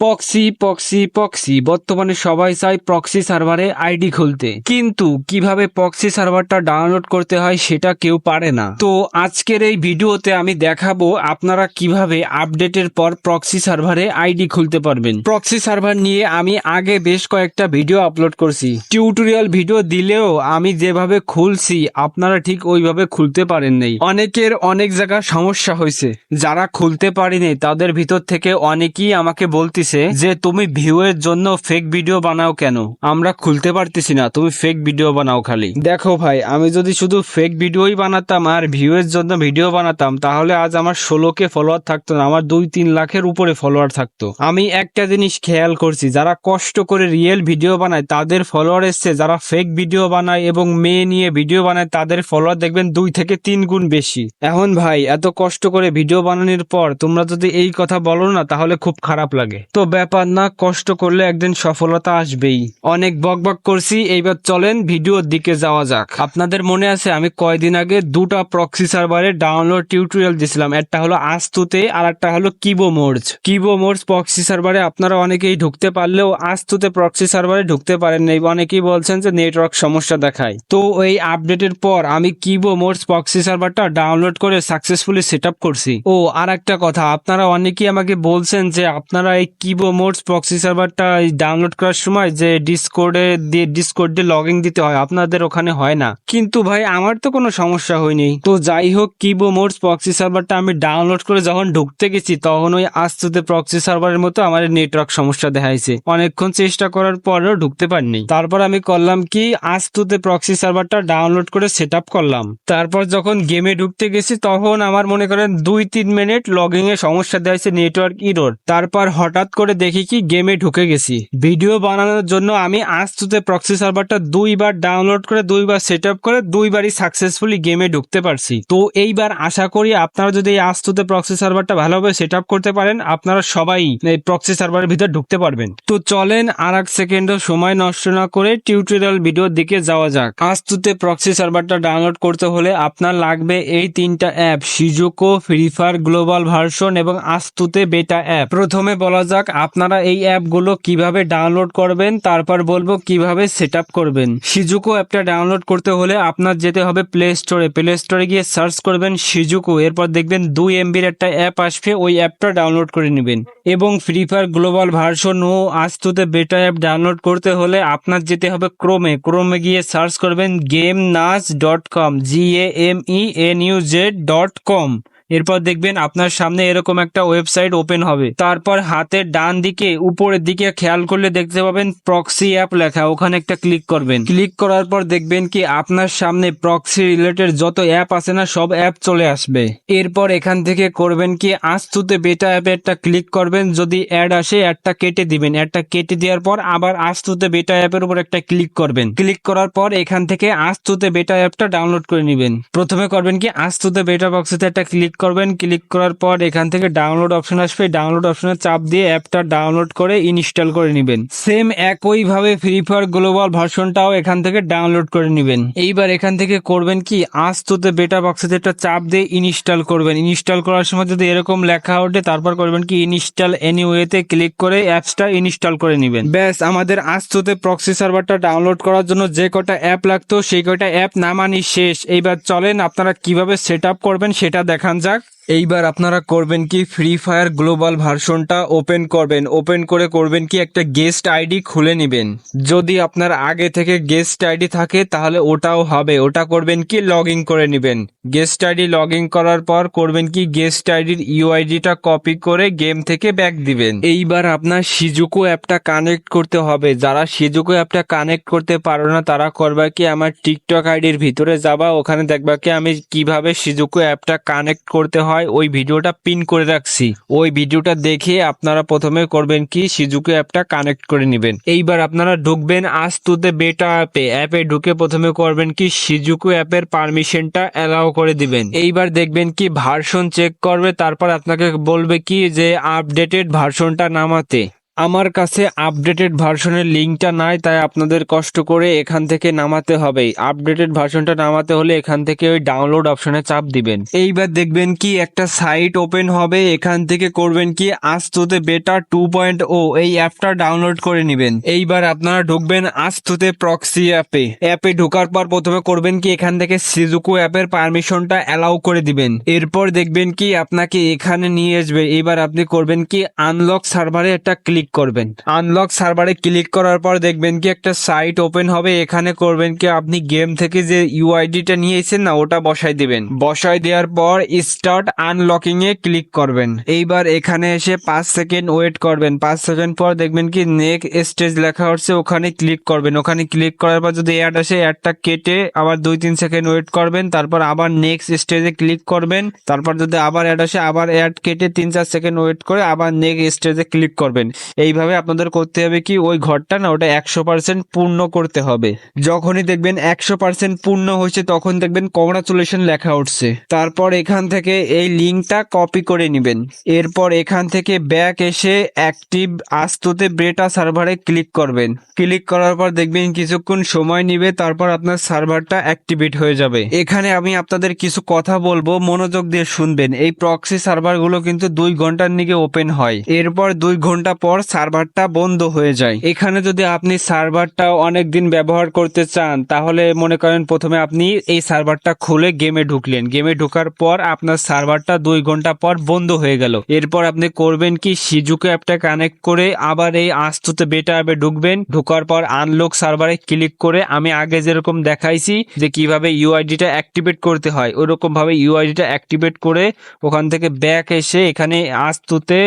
পক্সি পক্সি পক্সি বর্তমানে সবাই চায় প্রক্সি সার্ভারে আইডি খুলতে। কিন্তু কীভাবে পক্সি সার্ভারটা ডাউনলোড করতে হয় সেটা কেউ পারে না। তো আজকের এই ভিডিওতে আমি দেখাবো আপনারা কীভাবে আপডেটের পর প্রক্সি সার্ভারে আইডি খুলতে পারবেন। প্রক্সি সার্ভার নিয়ে আমি আগে বেশ কয়েকটা ভিডিও আপলোড করছি। টিউটোরিয়াল ভিডিও দিলেও আমি যেভাবে খুলছি, আপনারা ঠিক ওইভাবে খুলতে পারেন নাই। অনেকের অনেক জায়গা সমস্যা হয়েছে। যারা খুলতে পারেনি, তাদের ভিতর থেকে অনেকেই আমাকে বলতিছে যে, তুমি ভিউয়ের জন্য ফেক ভিডিও বানাও কেন? আমরা খুলতে পারতেছি না। তুমি ফেক ভিডিও বানাও খালি। দেখো ভাই, আমি যদি শুধু ফেক ভিডিওই বানাতাম আর ভিউয়ের জন্য ভিডিও বানাতাম, তাহলে আজ আমার ষোলো কে ফলোয়ার থাকতো না, আমার দুই তিন লাখের উপরে ফলোয়ার থাকতো। আমি একটা জিনিস খেয়াল করছি, যারা কষ্ট করে রিয়েল ভিডিও বানায়, তাদের ফলোয়ার এসছে, যারা ফেক ভিডিও বানায় এবং মেয়ে নিয়ে ভিডিও বানায়, তাদের ফলোয়ার দেখবেন দুই থেকে তিন গুণ বেশি। এখন ভাই, এত কষ্ট করে ভিডিও বানানোর পর তোমরা যদি এই কথা বলো না, তাহলে খুব খারাপ লাগে। তো ব্যাপার না, কষ্ট করলে একদিন সফলতা আসবেই। অনেক বক বক করছি, এইবার চলেন ভিডিওর দিকে যাওয়া যাক। আপনাদের মনে আছে, আমি কয়দিন আগে দুটা প্রক্সি সার্ভারে ডাউনলোড টিউটোরিয়াল দিছিলাম। একটা হলো আস্তুতে, আর একটা হলো কিবো মোর্জ কিবো মোর্জ প্রক্সি সার্ভারে আপনারা অনেকেই ঢুকতে পারলেও আস্তুতে প্রক্সি সার্ভারে ঢুকতে পারেন নাই। অনেকেই বলছেন যে নেটওয়ার্ক সমস্যা দেখায়। তো এই আপডেটের পর আমি কিবো মোর্জ প্রক্সি সার্ভারটা ডাউনলোড করে সাকসেসফুলি সেট করছি। ও আর একটা কথা, আপনারা অনেকেই আমাকে বলছেন যে আপনারা এই কিবো মোডস প্রক্সি সার্ভারটা ডাউনলোড করার সময় যে ডিসকোডে দিয়ে ডিসকোড লগ দিতে হয়, আপনাদের ওখানে হয় না। কিন্তু ভাই, আমার তো কোনো সমস্যা হয়নি। তো যাই হোক কিবো মোডস প্রক্সি সার্ভারটা আমি ডাউনলোড করে যখন ঢুকতে গেছি, তখন ওই আস্তুতে প্রক্সি সার্ভারের মতো আমার নেটওয়ার্ক সমস্যা দেখাইছে। অনেকক্ষণ চেষ্টা করার পরেও ঢুকতে পারিনি। তারপর আমি করলাম কি আস্তুতে প্রক্সি সার্ভারটা ডাউনলোড করে সেট করলাম। তারপর যখন গেমে ঢুকতে গেছি, তখন আমার মনে করেন দুই তিন মিনিট লগিং এ সমস্যা দেখাইছে নেটওয়ার্ক ইরোর তারপর হঠাৎ করে দেখি কি গেমে ঢুকে গেছি। ভিডিও বানানোর জন্য আমি আস্তুতে প্রক্সি সার্ভারটা দুইবার ডাউনলোড করে, দুইবার সেট আপ করে, দুইবারই সাকসেসফুলি গেমে ঢুকতে পারছি। তো এইবার আশা করি আপনারা যদি এই আস্তুতে প্রক্সি সার্ভারটা ভালোভাবে সেট আপ করতে পারেন, আপনারা সবাই এই প্রক্সি সার্ভারের ভিতর ঢুকতে পারবেন। তো চলেন আর এক সেকেন্ডও সময় নষ্ট না করে টিউটোরিয়াল ভিডিওর দিকে যাওয়া যাক। আস্তুতে প্রক্সি সার্ভারটা ডাউনলোড করতে হলে আপনার লাগবে এই তিনটা অ্যাপ সিজুকো ফ্রি ফায়ার গ্লোবাল ভার্সন এবং আস্তুতে বেটা অ্যাপ প্রথমে বলা যাক আপনারা এই অ্যাপগুলো কীভাবে ডাউনলোড করবেন, তারপর বলব কীভাবে সেট করবেন। সিজুকো অ্যাপটা ডাউনলোড করতে হলে আপনার যেতে হবে প্লে স্টোরে প্লে স্টোরে গিয়ে সার্চ করবেন সিজুকো, এরপর দেখবেন দুই এমবির একটা অ্যাপ আসবে, ওই অ্যাপটা ডাউনলোড করে নেবেন। এবং ফ্রি ফায়ার গ্লোবাল ভার্সন ও আস্তুতে বেটা অ্যাপ ডাউনলোড করতে হলে আপনার যেতে হবে ক্রোমে ক্রোমে গিয়ে সার্চ করবেন গেম নাচ dot com G A M E N U Z dot com এরপর দেখবেন আপনার সামনে এরকম একটা ওয়েবসাইট ওপেন হবে। তারপর হাতের ডান দিকে, উপরের দিকে খেয়াল করলে দেখতে পাবেন প্রক্সি অ্যাপ লেখা, ওখানে একটা ক্লিক করবেন। ক্লিক করার পর দেখবেন কি আপনার সামনে প্রক্সি রিলেটেড যত অ্যাপ আছে না, সব অ্যাপ চলে আসবে। এরপর এখান থেকে করবেন কি আস্তুতে বেটা অ্যাপে একটা ক্লিক করবেন, যদি অ্যাড আসে অ্যাডটা কেটে দিবেন। অ্যাডটা কেটে দেওয়ার পর আবার আস্তুতে বেটা অ্যাপের উপর একটা ক্লিক করবেন। ক্লিক করার পর এখান থেকে আস্তুতে বেটা অ্যাপটা ডাউনলোড করে নেবেন। প্রথমে করবেন কি আস্তুতে বেটা বক্সেতে একটা ক্লিক করবেন ক্লিক করার পর এখান থেকে ডাউনলোড অপশন আসবে। ডাউনলোড অপশনে চাপ দিয়ে অ্যাপটা ডাউনলোড করে ইনস্টল করে নেবেন। সেম একইভাবে ফ্রি ফায়ার গ্লোবাল ভার্সনটাও এখান থেকে ডাউনলোড করে নেবেন। এইবার এখান থেকে করবেন কি? আস্তুতে বেটা বক্সেতে একটা চাপ দিয়ে ইনস্টল করবেন। ইনস্টল করার সময় যদি এরকম লেখা ওঠে, তারপর করবেন কি? ইনস্টল এনিওয়েতে ক্লিক করে অ্যাপসটা ইনস্টল করে নেবেন। ব্যাস, আমাদের আস্তুতে প্রক্সি সার্ভারটা ডাউনলোড করার জন্য যে কটা অ্যাপ লাগতো, সেই কটা অ্যাপ নামানি শেষ। এইবার চলেন, আপনারা কীভাবে সেট করবেন সেটা দেখান যাক এইবার আপনারা করবেন কি ফ্রি ফায়ার গ্লোবাল ভার্সনটা ওপেন করবেন। ওপেন করে করবেন কি একটা গেস্ট আইডি খুলে নেবেন। যদি আপনার আগে থেকে গেস্ট আইডি থাকে, তাহলে ওটাও হবে। ওটা করবেন কি লগ ইন করে নেবেন। গেস্ট আইডি লগ ইন করার পর করবেন কি গেস্ট আইডির ইউআইডিটা কপি করে গেম থেকে ব্যাক দিবেন। এইবার আপনার সিজুকো অ্যাপটা কানেক্ট করতে হবে। যারা সিজুকো অ্যাপটা কানেক্ট করতে পারো না, তারা করবা কি আমার টিকটক আইডির ভিতরে যাবা। ওখানে দেখবা কি আমি কীভাবে সিজুকো অ্যাপটা কানেক্ট করতে হয়। ওই ভিডিওটা পিন করে রাখছি। ওই ভিডিওটা দেখে আপনারা প্রথমে করবেন কি সিজুকে অ্যাপটা কানেক্ট করে নেবেন। এইবার আপনারা ঢুকবেন আজ তুতে বেটা অ্যাপে অ্যাপে ঢুকে প্রথমে করবেন কি সিজুকু অ্যাপের পারমিশনটা অ্যালাউ করে দিবেন। এইবার দেখবেন কি ভার্সন চেক করবে, তারপর আপনাকে বলবে কি যে আপডেটেড ভার্সনটা নামাতে। আমার কাছে আপডেটেড ভার্সনের লিঙ্কটা নাই, তাই আপনাদের কষ্ট করে এখান থেকে নামাতে হবে। আপডেটেড ভার্সনটা নামাতে হলে এখান থেকে ওই ডাউনলোড অপশনে চাপ দিবেন। এইবার দেখবেন কি একটা সাইট ওপেন হবে, এখান থেকে করবেন কি আস্তুতে বেটা টু পয়েন্ট ও এই অ্যাপটা ডাউনলোড করে নেবেন। এইবার আপনারা ঢুকবেন আস্তুতে প্রক্সি অ্যাপে। অ্যাপে ঢোকার পর প্রথমে করবেন কি এখান থেকে সিজুকু অ্যাপের পারমিশনটা অ্যালাউ করে দিবেন। এরপর দেখবেন কি আপনাকে এখানে নিয়ে আসবে। এবার আপনি করবেন কি আনলক সার্ভারে একটা ক্লিক করবেন। আনলক সার্ভারে ক্লিক করার পর দেখবেন কি একটা সাইট ওপেন হবে। এখানে করবেন কি আপনি গেম থেকে যে ইউআইডিটা নিয়েছেন না, ওটা বসাই দিবেন। বসাই দেওয়ার পর স্টার্ট আনলকিং এ ক্লিক করবেন। এইবার এখানে এসে পাঁচ সেকেন্ড ওয়েট করবেন। পাঁচ সেকেন্ড পর দেখবেন কি নেক স্টেজ লেখা হচ্ছে, ওখানে ক্লিক করবেন। ওখানে ক্লিক করার পর যদি অ্যাড আসে অ্যাডটা কেটে আবার দুই তিন সেকেন্ড ওয়েট করবেন। তারপর আবার নেক্সট স্টেজে ক্লিক করবেন। তারপর যদি আবার অ্যাড আসে, আবার অ্যাড কেটে তিন চার সেকেন্ড ওয়েট করে আবার নেক্সট স্টেজে ক্লিক করবেন। এইভাবে আপনাদের করতে হবে কি, ওই ঘরটা না ওটা একশো পার্সেন্ট পূর্ণ করতে হবে। যখনই দেখবেন একশো পার্সেন্ট পূর্ণ হয়েছে, তখন দেখবেন কংগ্রাচুলেশন লেখা উঠছে। তারপর এখান থেকে এই লিঙ্কটা কপি করে নেবেন। এরপর এখান থেকে ব্যাক এসে অ্যাক্টিভ আস্তুতে ব্রেটা সার্ভারে ক্লিক করবেন। ক্লিক করার পর দেখবেন কিছুক্ষণ সময় নিবে, তারপর আপনার সার্ভারটা অ্যাক্টিভেট হয়ে যাবে। এখানে আমি আপনাদের কিছু কথা বলব, মনোযোগ দিয়ে শুনবেন। এই প্রক্সি সার্ভারগুলো কিন্তু দুই ঘণ্টার নিকে ওপেন হয়। এরপর দুই ঘণ্টা পর সার্ভারটা বন্ধ হয়ে যায়। এখানে যদি আপনি সার্ভারটা অনেক দিন ব্যবহার করতে চান, তাহলে মনে করেন প্রথমে আপনি এই সার্ভারটা খুলে গেমে ঢুকলেন। গেমে ঢোকার পর আপনার সার্ভারটা দুই ঘণ্টা পর বন্ধ হয়ে গেল। এরপর আপনি করবেন কি সিজুকে অ্যাপটা কানেক্ট করে আবার এই আস্তুতে বেটা অ্যাপে ঢুকবেন। ঢোকার পর আনলক সার্ভারে ক্লিক করে আমি আগে যেরকম দেখাইছি যে কীভাবে ইউআইডিটা অ্যাক্টিভেট করতে হয় ওরকম ভাবে ইউআইডিটা অ্যাক্টিভেট করে ওখান থেকে ব্যাক এসে এখানে আস্তুতে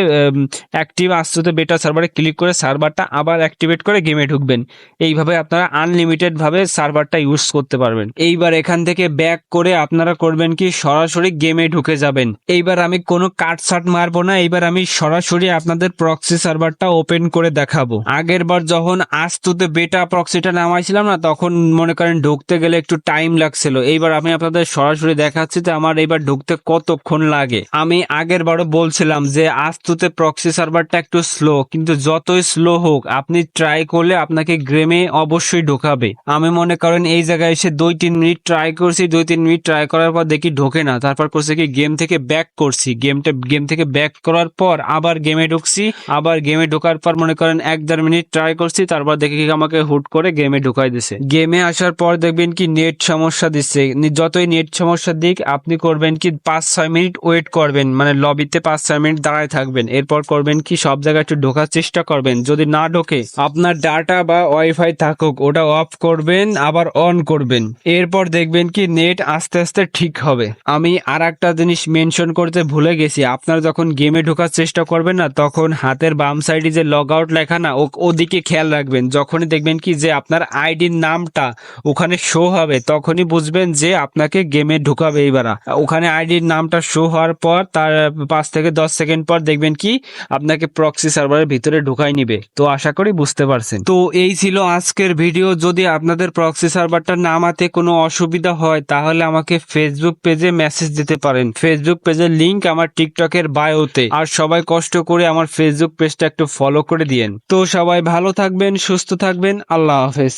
অ্যাক্টিভ আস্তুতে বেটা সার্ভারে ক্লিক করে সার্ভারটা আবার অ্যাক্টিভেট করে গেমে ঢুকবেন। এইভাবে আপনারা আনলিমিটেড ভাবে সার্ভারটা ইউজ করতে পারবেন। এইবার এখান থেকে ব্যাক করে আপনারা করবেন কি, সরাসরি গেমে ঢুকে যাবেন। এইবার আমি কোনো কাট সাট মারবো না, এইবার আমি সরাসরি আপনাদের প্রক্সি সার্ভারটা ওপেন করে দেখাবো। আগের বার যখন আস্তুতে বেটা প্রক্সিটা নামাইছিলাম না, তখন মনে করেন ঢুকতে গেলে একটু টাইম লাগছিল। এইবার আমি আপনাদের সরাসরি দেখাচ্ছি যে আমার এইবার ঢুকতে কতক্ষণ লাগে। আমি আগের বারও বলছিলাম যে আস্তুতে প্রক্সি সার্ভারটা একটু স্লো কিন্তু যতই স্লো হোক, আপনি ট্রাই করলে আপনাকে গেমে অবশ্যই ঢোকাবে। আমি মনে করেন এই জায়গায় এসে দুই তিন মিনিট ট্রাই করছি, দুই তিন মিনিট ট্রাই করার পর দেখি ঢোকে না। তারপর করছে কি গেম থেকে ব্যাক করছি। গেমটা গেম থেকে ব্যাক করার পর আবার গেমে ঢুকছি। আবার গেমে ঢোকার পর মনে করেন এক দেড় মিনিট ট্রাই করছি, তারপর দেখি আমাকে হুট করে গেমে ঢুকাই দিছে। গেমে আসার পর দেখবেন কি নেট সমস্যা দিচ্ছে। যতই নেট সমস্যা দিক, আপনি করবেন কি পাঁচ ছয় মিনিট ওয়েট করবেন। মানে লবিতে পাঁচ ছয় মিনিট দাঁড়ায় থাকবেন। এরপর করবেন কি সব জায়গায় একটু ঢোকার চেষ্টা করবেন। যদি না ঢোকে, আপনার ডাটা বা ওয়াইফাই থাকুক, ওটা অফ করবেন, আবার অন করবেন। এরপর দেখবেন কি নেট আস্তে আস্তে ঠিক হবে। আমি আর একটা জিনিস মেনশন করতে ভুলে গেছি। আপনারা যখন গেমে ঢোকার চেষ্টা করবেন না, তখন হাতের বাম সাইডে যে লগ আউট লেখা না ওদিকে খেয়াল রাখবেন। যখনই দেখবেন কি যে আপনার আইডির নামটা ওখানে শো হবে, তখনই বুঝবেন যে আপনাকে গেমে ঢুকাবে এইবার। ওখানে আইডির নামটা শো হওয়ার পর, তার পাঁচ থেকে দশ সেকেন্ড পর দেখবেন কি আপনাকে প্রক্সি সার্ভারের ভিতরে ঢুকাই নিবে। তো আশা করি বুঝতে পারছেন। তো এই ছিল আজকের ভিডিও। যদি আপনাদের প্রক্সি সার্ভারটা নামাতে কোনো অসুবিধা হয়, তাহলে আমাকে ফেসবুক পেজে মেসেজ দিতে পারেন। ফেসবুক পেজের লিংক আমার টিকটকের বায়োতে আর সবাই কষ্ট করে আমার ফেসবুক পেজটা একটু ফলো করে দিয়েন। তো সবাই ভালো থাকবেন, সুস্থ থাকবেন। আল্লাহ হাফেজ।